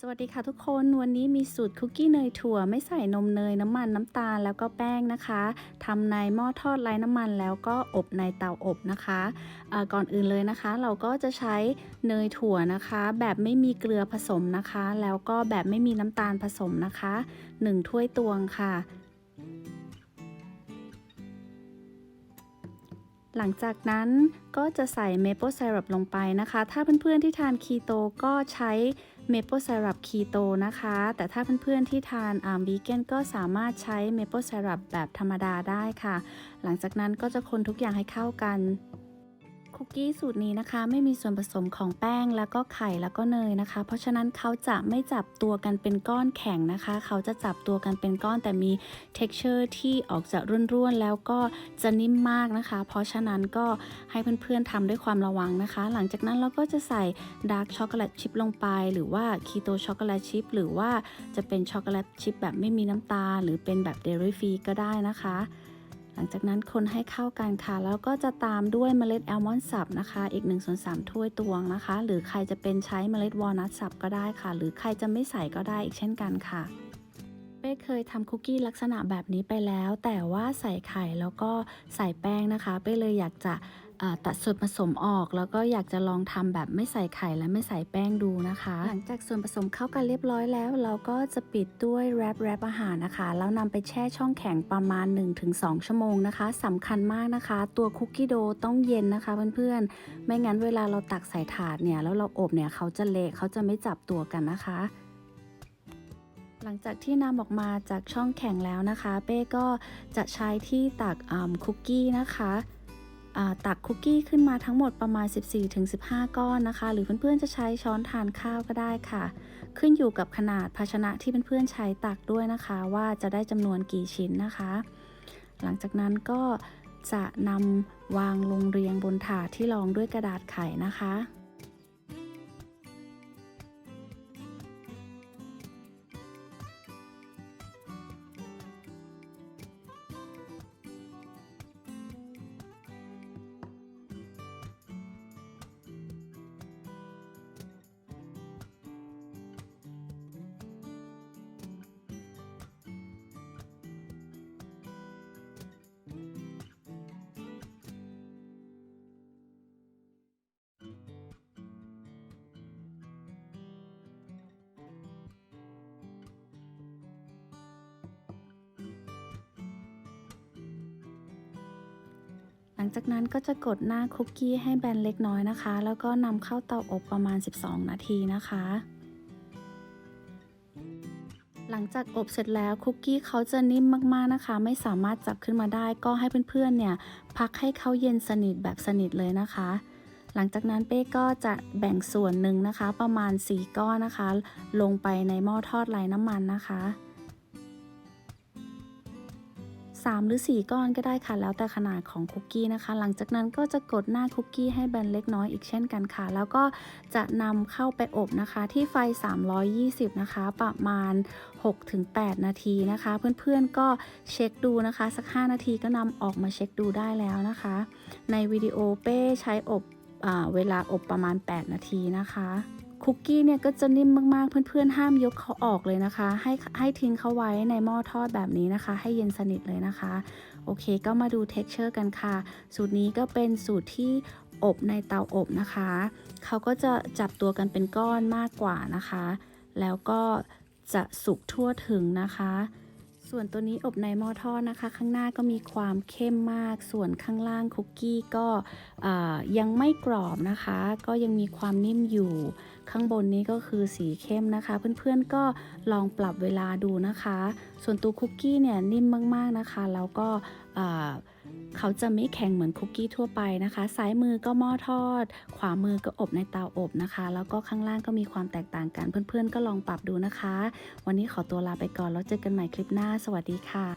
สวัสดีค่ะทุกคนวันนี้มีสูตรคุกกี้เนยถั่วไม่ใส่นมเนยน้ำมันน้ำตาลแล้วก็แป้งนะคะทำในหม้อทอดไร้น้ำมันแล้วก็อบในเตาอบนะคะะก่อนอื่นเลยนะคะ เราก็จะใช้เนยถั่วนะคะ แบบไม่มีเกลือผสมนะคะ แล้วก็แบบไม่มีน้ำตาลผสมนะคะ 1 ถ้วยตวงค่ะ หลังจากนั้นก็จะใส่เมเปิลไซรัปลงไปนะคะ ถ้าเพื่อนๆที่ทานคีโตก็ใช้เมเปิลไซรัปคีโตนะคะ แต่ถ้าเพื่อนๆที่ทานอาร์มวีแกนก็สามารถใช้เมเปิลไซรัปแบบธรรมดาได้ค่ะ หลังจากนั้นก็จะคนทุกอย่างให้เข้ากัน คุกกี้สูตรนี้นะคะ ไม่มีส่วนผสมของแป้งแล้วก็ไข่แล้วก็เนยนะคะ เพราะฉะนั้นเขาจะไม่จับตัวกันเป็นก้อนแข็งนะคะ เขาจะจับตัวกันเป็นก้อนแต่มี texture ที่ออกจะร่วนๆ แล้วก็จะนิ่มมากนะคะ เพราะฉะนั้นก็ให้เพื่อนๆทำด้วยความระวังนะคะ หลังจากนั้นเราก็จะใส่ดาร์กช็อกโกแลตชิพลงไป หรือว่าคีโตช็อกโกแลตชิพหรือว่าจะเป็นช็อกโกแลตชิพแบบไม่มีน้ำตาลหรือเป็นแบบเดรี่ฟรีก็ได้นะคะ หลังจากนั้นคนให้เข้ากันค่ะ แล้วก็จะตามด้วยเมล็ดแอลมอนด์สับนะคะ อีก1ส่วนสถ้วยตวงนะคะ หรือใครจะเป็นใช้เมล็ดวอลนัทสับก็ได้ค่ะ หรือใครจะไม่ใส่ก็ได้อีกเช่นกันค่ะเป้เคยทำคุกกี้ลักษณะแบบนี้ไปแล้ว แต่ว่าใส่ไข่แล้วก็ใส่แป้งนะคะ เป้เลยอยากจะ ตัดส่วนผสมออก แล้วก็อยากจะลองทำแบบไม่ใส่ไข่และไม่ใส่แป้งดูนะคะ หลังจากส่วนผสมเข้ากันเรียบร้อยแล้ว เราก็จะปิดด้วยแรปแรปอาหารนะคะ แล้วนำไปแช่ช่องแข็งประมาณ 1-2 ชั่วโมงนะคะสำคัญมากนะคะ ตัวคุกกี้โดต้องเย็นนะคะเพื่อนๆ ไม่งั้นเวลาเราตักใส่ถาดเนี่ยแล้วเราอบเนี่ยเขาจะเละเขาจะไม่จับตัวกันนะคะหลังจากที่นำออกมาจากช่องแข็งแล้วนะคะ เป้ก็จะใช้ที่ตักคุกกี้นะคะ ตักคุกกี้ขึ้นมาทั้งหมดประมาณ 14-15 ก้อนนะคะ หรือเพื่อนๆจะใช้ช้อนทานข้าวก็ได้ค่ะ ขึ้นอยู่กับขนาดภาชนะที่เพื่อนๆใช้ตักด้วยนะคะ ว่าจะได้จำนวนกี่ชิ้นนะคะ หลังจากนั้นก็จะนำวางลงเรียงบนถาดที่รองด้วยกระดาษไขนะคะ งจากนั้นก็จะกดหน้าคุกกี้ให้แบนเล็กน้อยนะคะ แล้วก็นำเข้าเตาอบประมาณ 12 นาทีนะคะ หลังจากอบเสร็จแล้วคุกกี้เขาจะนิ่มมากๆนะคะ ไม่สามารถจับขึ้นมาได้ก็ให้เพื่อนๆเนี่ย พักให้เขาเย็นสนิทแบบสนิทเลยนะคะ หลังจากนั้นเป้ก็จะแบ่งส่วนหนึ่งนะคะ ประมาณ 4 ก้อนนะคะ ลงไปในหม้อทอดไร้น้ำมันนะคะ 3 หรือ 4 ก้อนก็ได้ค่ะ แล้วแต่ขนาดของคุกกี้นะคะ หลังจากนั้นก็จะกดหน้าคุกกี้ให้แบนเล็กน้อยอีกเช่นกันค่ะ แล้วก็จะนำเข้าไปอบนะคะ ที่ไฟ 320 นะคะ ประมาณ 6-8 นาทีนะคะ เพื่อนๆก็เช็คดูนะคะ สัก 5 นาทีก็นำออกมาเช็คดูได้แล้วนะคะ ในวิดีโอเป้ใช้อบเวลาอบประมาณ 8 นาทีนะคะ คุกกี้เนี่ยก็จะนิ่มมากๆ เพื่อนๆ ห้ามยกเขาออกเลยนะคะ ให้ให้ทิ้งเขาไว้ในหม้อทอดแบบนี้นะคะ ให้เย็นสนิทเลยนะคะ โอเคก็มาดู texture กันค่ะ สูตรนี้ก็เป็นสูตรที่อบในเตาอบนะคะ เขาก็จะจับตัวกันเป็นก้อนมากกว่านะคะ แล้วก็จะสุกทั่วถึงนะคะ ส่วนตัวนี้อบในหม้อทอดนะคะ ข้างหน้าก็มีความเข้มมาก ส่วนข้างล่างคุกกี้ก็ยังไม่กรอบนะคะ ก็ยังมีความนิ่มอยู่ ข้างบนนี้ก็คือสีเข้มนะคะ เพื่อนๆก็ลองปรับเวลาดูนะคะ ส่วนตัวคุกกี้เนี่ยนิ่มมากๆนะคะ แล้วก็เขาจะไม่แข็งเหมือนคุกกี้ทั่วไปนะคะ ซ้ายมือก็หม้อทอด ขวามือก็อบในเตาอบนะคะ แล้วก็ข้างล่างก็มีความแตกต่างกัน เพื่อนๆ ก็ลองปรับดูนะคะ วันนี้ขอตัวลาไปก่อนแล้วเจอกันใหม่คลิปหน้า สวัสดีค่ะ